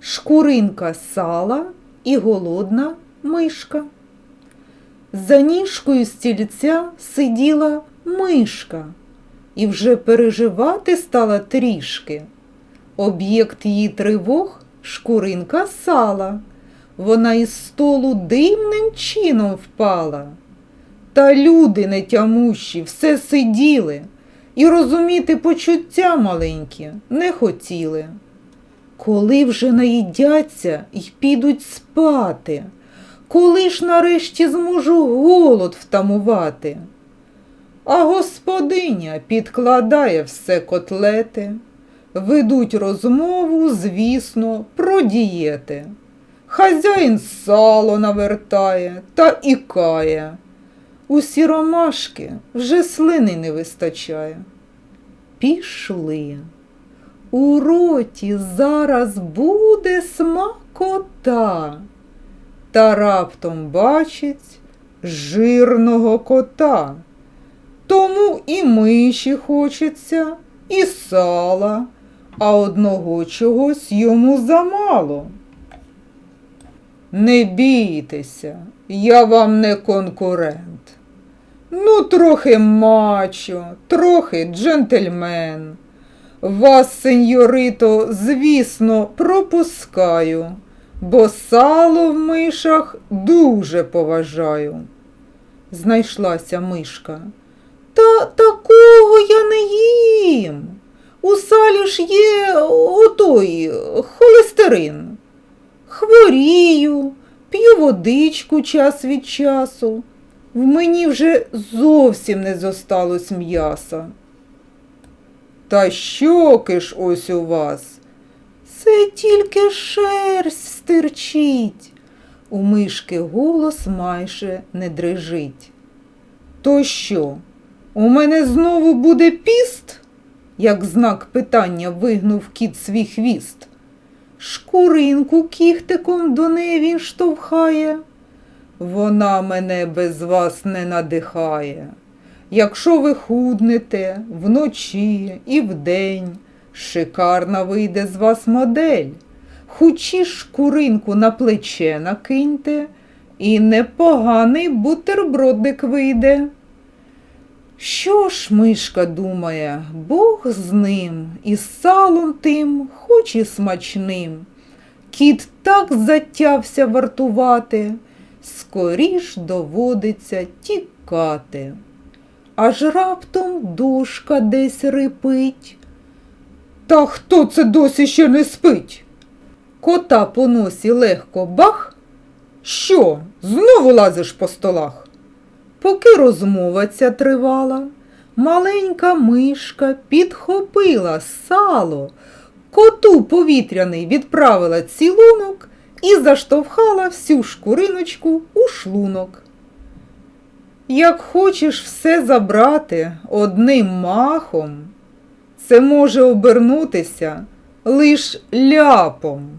шкуринка сала і голодна мишка. За ніжкою стільця сиділа мишка і вже переживати стала трішки. Об'єкт її тривог шкуринка сала. Вона із столу дивним чином впала. Та люди нетямущі все сиділи і розуміти почуття маленькі не хотіли. Коли вже наїдяться й підуть спати, коли ж нарешті зможу голод втамувати? А господиня підкладає все котлети, ведуть розмову, звісно, про дієти. Хазяїн сало навертає та ікає. Усі ромашки вже слини не вистачає. Пішли. У роті зараз буде смакота. Та раптом бачить жирного кота. Тому і миші хочеться, і сала, а одного чогось йому замало. Не бійтеся, я вам не конкурент. Ну, трохи мачо, трохи джентльмен. Вас, сеньорито, звісно, пропускаю, бо сало в мишах дуже поважаю. Знайшлася мишка. Та такого я не їм. У салі ж є отой холестерин. Хворію, п'ю водичку час від часу. В мені вже зовсім не зосталось м'яса. Та щоки ж ось у вас? Це тільки шерсть стирчить. У мишки голос майже не дрижить. То що? У мене знову буде піст? Як знак питання вигнув кіт свій хвіст. Шкуринку кіхтиком до неї він штовхає. Вона мене без вас не надихає. Якщо ви худнете вночі і вдень, шикарна вийде з вас модель. Хучі шкуринку на плече накиньте, і непоганий бутербродик вийде. Що ж мишка думає, Бог з ним, і з салом тим, хоч і смачним. Кіт так затявся вартувати, скоріш доводиться тікати. Аж раптом душка десь рипить. Та хто це досі ще не спить? Кота по носі легко бах. Що, знову лазиш по столах? Поки розмова ця тривала, маленька мишка підхопила сало, коту повітряний відправила цілунок і заштовхала всю шкуриночку у шлунок. Як хочеш все забрати одним махом, це може обернутися лиш ляпом.